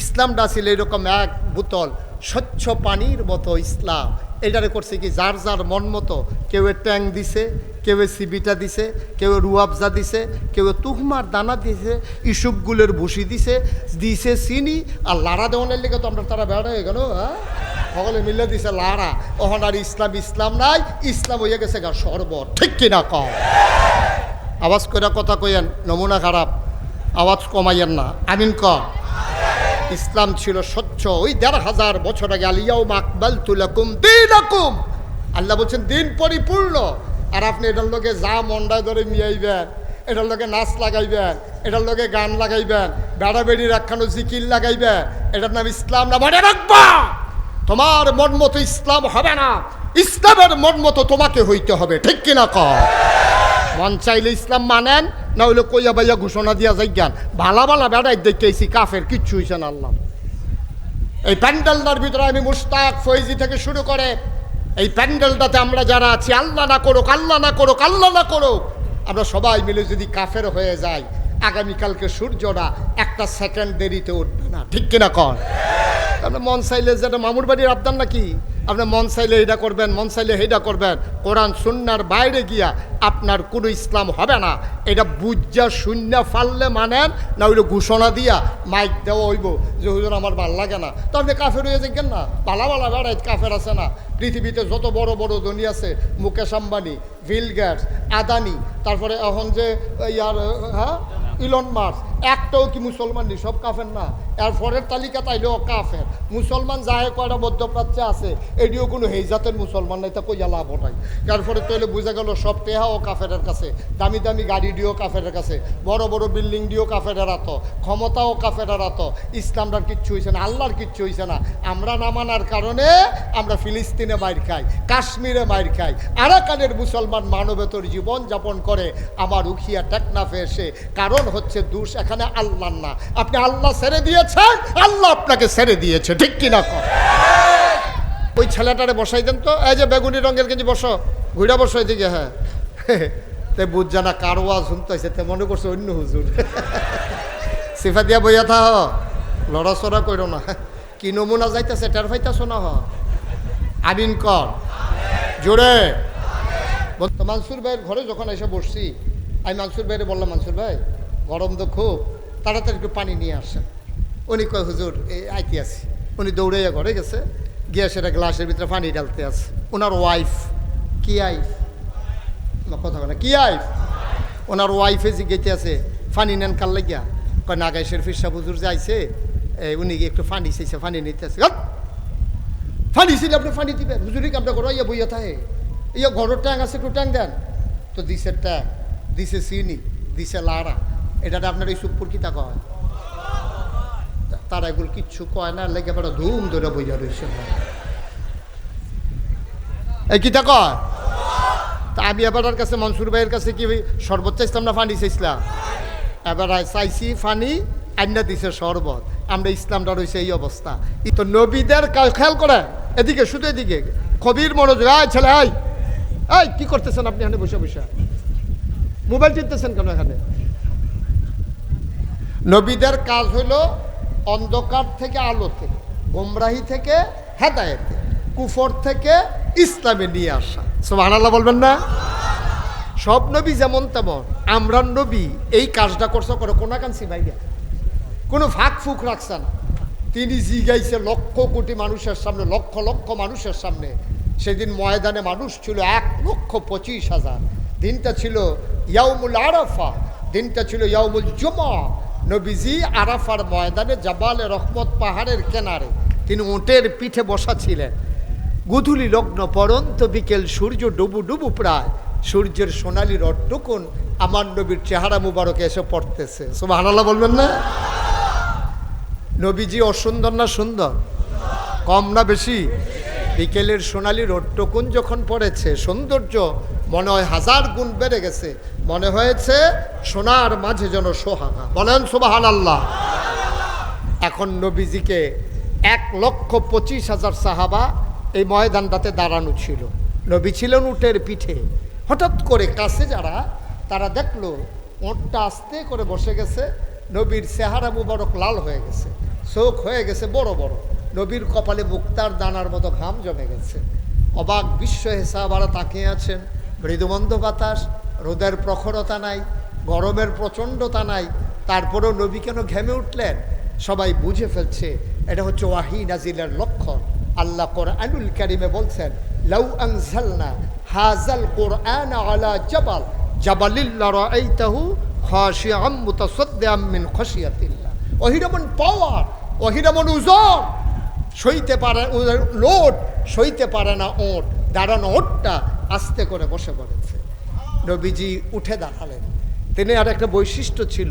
ইসলামটা ছিল এরকম এক বোতল স্বচ্ছ পানির মতো ইসলাম। এটারে করছে কি? যার যার মন মতো কেউ ট্যাং দিছে, কেউ সিবিটা দিছে, কেউ রুয়াবজা দিছে, কেউ তুহমার দানা দিছে ইসুপগুলের ভুসি দিছে দিছে চিনি আর লাড়া দেওয়ানের লেগে তো আমরা তারা বেড়া হয়ে গেল হ্যাঁ? সকলে মিলে দিছে লাড়া। ওখান আর ইসলাম ইসলাম নাই, ইসলাম হয়ে গেছে গা শরবত ঠিক কিনা কম আওয়াজ করে কথা কইয়েন, নমুনা খারাপ, আওয়াজ কমাইয়েন না। আমিন কম ইসলাম ছিল স্বচ্ছ। ওই দেড় হাজার বছর আগে আলিয়াও মাকবাল তুলাকুম দিনাকুম। আল্লাহ বলছেন, দিন পরিপূর্ণ। আর আপনি এটার লোকে যা মন্ডায় ধরে মিয়াইবেন এটার লোকে নাচ লাগাইবেন, এটার লোকে গান লাগাইবেন বেড়া বেড়ির একখানো জিকির লাগাইবেন, এটার নাম ইসলাম না। মনে রাখবা, তোমার মন মতো ইসলাম হবে না। ইসলামের মন মতো তোমাকে হইতে হবে, ঠিক কিনা কর মন চাইলে ইসলাম মানেন না হইলে কইয়া বাইয়া ঘোষণা দিয়া যাই জ্ঞান ভালা ভালা বেড়াই দেখতেছি কাফের কিচ্ছু হইছে না আল্লাহ। এই প্যান্ডেলটার ভিতরে আমি মুস্তাক ফৈজি থেকে শুরু করে এই প্যান্ডেলটাতে আমরা যারা আছি, আল্লাহ না করুক, আল্লাহ না করুক, আল্লাহ না করুক, আমরা সবাই মিলে যদি কাফের হয়ে যাই, আগামীকালকে সূর্যটা একটা সেকেন্ড দেরিতে উঠবে না। ঠিক কিনা কর আপনার মন চাইলে যেটা মামুর বাড়ির আবদান নাকি? আপনার মন চাইলে এটা করবেন, মন চাইলে সেইটা করবেন। কোরআন সুন্নার বাইরে গিয়া আপনার কোনো ইসলাম হবে না। এটা বুঝা শূন্য ফাললে মানেন, না ওইটা ঘোষণা দিয়া মাইক দেওয়া হইব যে, হুজুর, আমার ভালো লাগে না। তো আপনি কাফের হয়ে যাবেন না? পালা পালা বেড়াই কাফের আছে না? পৃথিবীতে যত বড় বড় ধনী আছে, মুকেশ আম্বানি, বিল গেটস, আদানি, তারপরে এখন যে ইয়ার হ্যাঁ ইলন মার্স একটাও কি মুসলমান নেই? সব কাফের না? এর পরের তালিকা তাইলেও কাফের। মুসলমান যাহে কয়টা মধ্যপ্রাচ্যে আছে এটিও কোনো হেই জাতের মুসলমান নাই, তা কইয়া লাভ ওটাই। তারপরে তৈলে বোঝা গেল সব টেহাও কাফেরের কাছে, দামি দামি গাড়ি দিয়েও কাফেরের কাছে, বড় বড় বিল্ডিং দিয়েও কাফেরের আত ক্ষমতাও কাফেরের আত ইসলামটার কিচ্ছু হয়েছে না, আল্লাহর কিচ্ছু হয়েছে না। আমরা না মানার কারণে আমরা ফিলিস্তিনে মাইর খাই, কাশ্মীরে মাইর খাই। আরাকানের মুসলমান মানবেতর জীবন যাপন করে, আমার উখিয়া টেকনাফে এসে, কারণ হচ্ছে দুষ এখানে আল্লাহ না। আপনি আল্লাহ ছেড়ে দিয়েছেন আল্লাহ আপনাকে ছেড়ে দিয়েছে, ঠিক কিনা কর। ওই ছেলেটারে বসাই দেন তো, এই যে বেগুনি রঙের গেঞ্জি বসো ঘুরা বসো এদিকে হ্যাঁ। তে বুঝ জানা কারোয়া শুনতেছে তে মনে করছে অন্য হুজুর। সিফা দিয়া বইয়া থা হ, লড়াচড়া করো না। কি নমুনা যাইতেছে টের ফাইতেছো না হ। আমিন কর। জোরে। মানসুর ভাইয়ের ঘরে যখন এসে বসছি, আমি মানসুর ভাইয়ের বললাম, মানসুর ভাই, গরম তো খুব, তাড়াতাড়ি একটু পানি নিয়ে আসেন। উনি কয়, হুজুর, এই আইতে আছি। উনি দৌড়াইয়া ঘরে গেছে, গিয়ে সেটা গ্লাসের ভিতরে পানি ঢালতে আছে। ওনার ওয়াইফ কি আইফ না কথা বলে কি আইফ ওনার ওয়াইফে জিজ্ঞেতে আছে ফানি নেন কাল লাগিয়া? কয় নাগাই শরফির সাহ হুজুর যাইছে উনি একটু ফানি চাইছে ফানি নিতে আছে! ফানি ছিল আপনি ফানি দিবেন। হুজুরি কামটা করো, ইয়া বইয়া থাকে ইয়া ঘরের ট্যাং আছে একটু ট্যাং দেন। তো দিছে ট্যাং, দিছে চিনি, দিছে লাড়া। এটা আপনার এই সুপুর কিতা তা- তারা এগুলো কিচ্ছু কয় না, লেগে পড়া ধুম ধরে বইয়া রয়েছে এই কিতা কয়? তা আমি এবার কাছে মনসুর ভাইয়ের কাছে কি শরবত চাইছিলাম না ফানি চাইছিলাম? এবার চাইছি ফানি আন্না দিছে শরবত। আমরা ইসলামটা রয়েছে এই অবস্থা। ই তো নবীদের খেয়াল করে এদিকে, শুধু এদিকে। কবির মনোযোগ আয় ছেলে আয় এই, কি করতেছেন আপনি এখানে বসে বসে? মোবাইল চিনতেছেন কেন এখানে? নবীদের কাজ হলো অন্ধকার থেকে আলোতে গোমরাহি থেকে হেদায়েতে কুফর থেকে ইসলামে নিয়ে আসা। সব আনাল্লাহ বলবেন না? সব নবী যেমন তেমন, আমরা নবী এই কাজটা করছে করে কোনাকান্সি ভাইয়া? কোনো ফাঁক ফুক রাখছে না। তিনি জিগাইছে লক্ষ কোটি মানুষের সামনে, লক্ষ লক্ষ মানুষের সামনে। সেদিন ময়দানে মানুষ ছিল এক লক্ষ পঁচিশ হাজার। দিনটা ছিল ইয়াউমুল আরাফা, দিনটা ছিল ইয়াউমুল জুমা। নবীজি আরাফার ময়দানে জাবালে রহমত পাহাড়ের কেনারে। তিনি ওটের পিঠে বসা ছিলেন। গুধুলি লগ্ন পরন্ত বিকেল সূর্য ডুবু ডুবু প্রায়। সূর্যের সোনালি রডটুকুন আমার নবীর চেহারা মুবারকে এসে পড়তেছে। সব আনাল্লাহ বলবেন না? নবীজি অসুন্দর না সুন্দর? কম না বেশি? বিকেলের সোনালি রোডটুকুন যখন পড়েছে, সৌন্দর্য মনে হয় হাজার গুণ বেড়ে গেছে। মনে হয়েছে সোনার মাঝে যেন সোহাগা। বলেন সোবাহান আল্লাহ এখন নবীজিকে এক লক্ষ পঁচিশ হাজার সাহাবা এই ময়দানটাতে দাঁড়ানো ছিল। নবী ছিলেন উটের পিঠে। হঠাৎ করে কাছে যারা, তারা দেখল ওঁটটা আস্তে করে বসে গেছে। নবীর চেহারা মুবারক লাল হয়ে গেছে। চোখ হয়ে গেছে বড় বড়। নবীর কপালে মুক্তার দানার মতো ঘাম জমে গেছে। অবাক বিশ্ব হেসাবারা তাকিয়ে আছেন। মৃদুমন্দ বাতাস, রোদের প্রখরতা নাই, গরমের প্রচণ্ডতা নাই। তারপরেও নবী কেন ঘেমে উঠলেন? সবাই বুঝে ফেলছে, এটা হচ্ছে ওয়াহি নাজিলের লক্ষণ। আল্লাহ কোরআনুল কারিমে বলছেন, লাউ আনজালনা হাজাল কোরআন আলা জাবাল জাবালিল্লা রাআইতাহু খাশিআম মুতাসাদ্দিআম মিন খাশিয়াতিল্লাহ। ওহিরমন পাওয়ার, ওহিরমন উজন সইতে পারে ওদের লোড সইতে পারে না ওট। দাঁড়ানো ওটটা আস্তে করে বসে পড়েছে। নবীজি উঠে দাঁড়ালেন। তিনি আর একটা বৈশিষ্ট্য ছিল,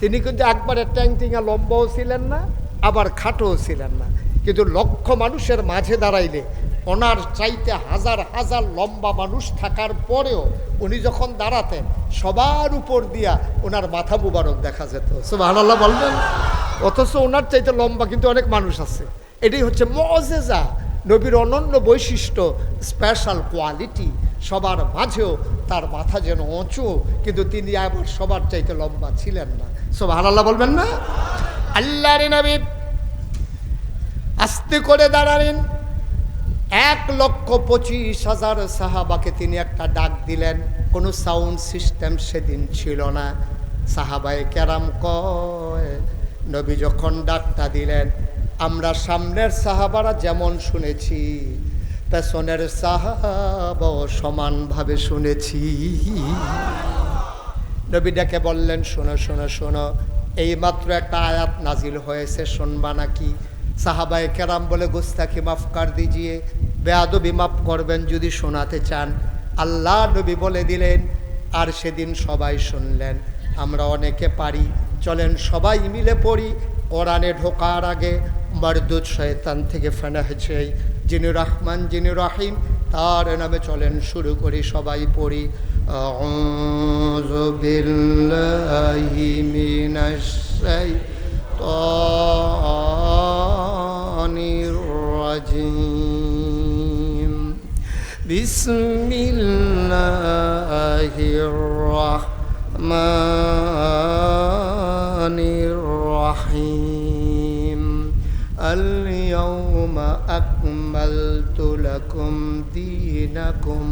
তিনি কিন্তু একবারে ট্যাংটিঙা লম্বাও ছিলেন না, আবার খাটোও ছিলেন না। কিন্তু লক্ষ মানুষের মাঝে দাঁড়াইলে, ওনার চাইতে হাজার হাজার লম্বা মানুষ থাকার পরেও উনি যখন দাঁড়াতেন, সবার উপর দিয়া ওনার মাথা মুবারক দেখা যেত। সুবহানাল্লাহ বলবেন? অথচ ওনার চাইতে লম্বা কিন্তু অনেক মানুষ আছে। এটাই হচ্ছে মজেজা। নবীর অনন্য বৈশিষ্ট্য স্পেশাল কোয়ালিটি সবার মাঝেও তার মাথা যেন উঁচু, কিন্তু তিনি আবার সবার চাইতে লম্বা ছিলেন না। সব আল্লাহ বলবেন না? আল্লাহ রে নবী আস্তে করে দাঁড়ালেন। এক লক্ষ পঁচিশ হাজার সাহাবাকে তিনি একটা ডাক দিলেন। কোনো সাউন্ড সিস্টেম সেদিন ছিল না। সাহাবায় ক্যারাম কয়, নবী যখন ডাকটা দিলেন আমরা সামনের সাহাবারা যেমন শুনেছি, পেছনের সাহাবাও সমানভাবে শুনেছি। নবী ডেকে বললেন, শোনো শোনো শোনো এই মাত্র একটা আয়াত নাজিল হয়েছে, শুনবা নাকি? সাহাবায় কেরাম বলে, গুস্তাখি মাফ কর দিজিয়ে, বেয়াদবি মাফ করবেন যদি শোনাতে চান। আল্লাহ নবী বলে দিলেন, আর সেদিন সবাই শুনলেন, আমরা অনেকে পারি, চলেন সবাই মিলে পড়ি কোরআনে ঢোকার আগে মারদুদ শয়তান থেকে ফেনা হয়েছে যিনি রহমান, যিনি রহিম, তার নামে চলেন শুরু করি সবাই পড়ি। বিস্মিল্লাহির রহমান الرحيم اليوم أكملت لكم دينكم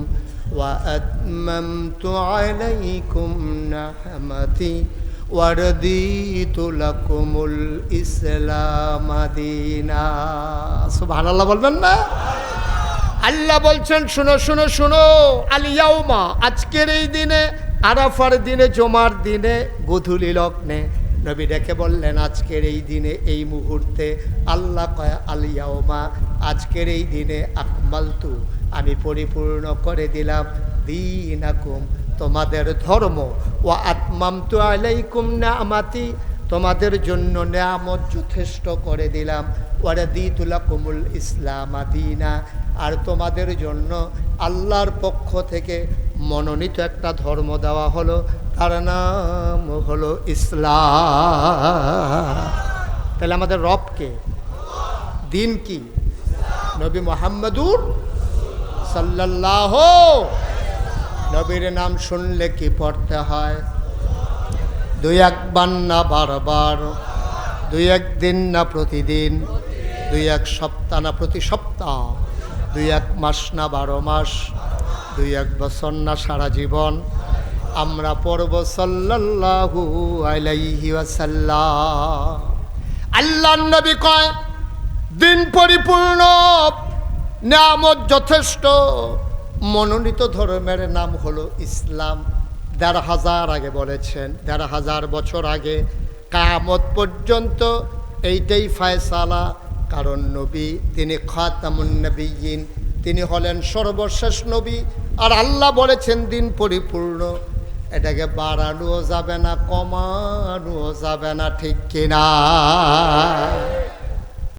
وأتممت عليكم نعمتي ورديت لكم الإسلام دينا سبحان الله বলবেন না আল্লাহ বলছেন শুনো শুনো শুনো আলিয়াউমা আজকের এই দিনে আরাফার দিনে জমার দিনে গধূলি লগ্নে নবী ডেকে বললেন, আজকের এই দিনে, এই মুহূর্তে আল্লাহ কয় আলিয়াউমা আজকের এই দিনে আকমালতু, আমি পরিপূর্ণ করে দিলাম দিনাকুম, তোমাদের ধর্ম। ও আত্মাম তু আলাইকুম না আমাতি তোমাদের জন্য নেয়ামত যথেষ্ট করে দিলাম। ওরা দি তুলা কুমুল ইসলাম আদিনা আর তোমাদের জন্য আল্লাহর পক্ষ থেকে মনোনীত একটা ধর্ম দেওয়া হলো। তার নাম হলো ইসলাম। তাহলে আমাদের রবকে দিন কি? নবী মোহাম্মদুর সাল্লাহ নবীর নাম শুনলে কি পড়তে হয়? দুই একবার না বারবার? দুই একদিন না প্রতিদিন? দুই এক সপ্তাহ না প্রতি সপ্তাহ? দুই এক মাস না বারো মাস? দুই এক বছর না সারা জীবন? আমরা পড়ব সাল্লাল্লাহু আল্লাহ নবী কয়, দিন পরিপূর্ণ নামত যথেষ্ট। মনোনীত ধর্মের নাম হলো ইসলাম। দেড় হাজার আগে বলেছেন, দেড় হাজার বছর আগে কায়ামত পর্যন্ত এইটাই ফায়সালা। কারণ নবী, তিনি খাতামুন নবীন তিনি হলেন সর্বশেষ নবী। আর আল্লাহ বলেছেন, দিন পরিপূর্ণ। এটাকে বাড়ানোও যাবে না কমানোও যাবে না ঠিক কিনা?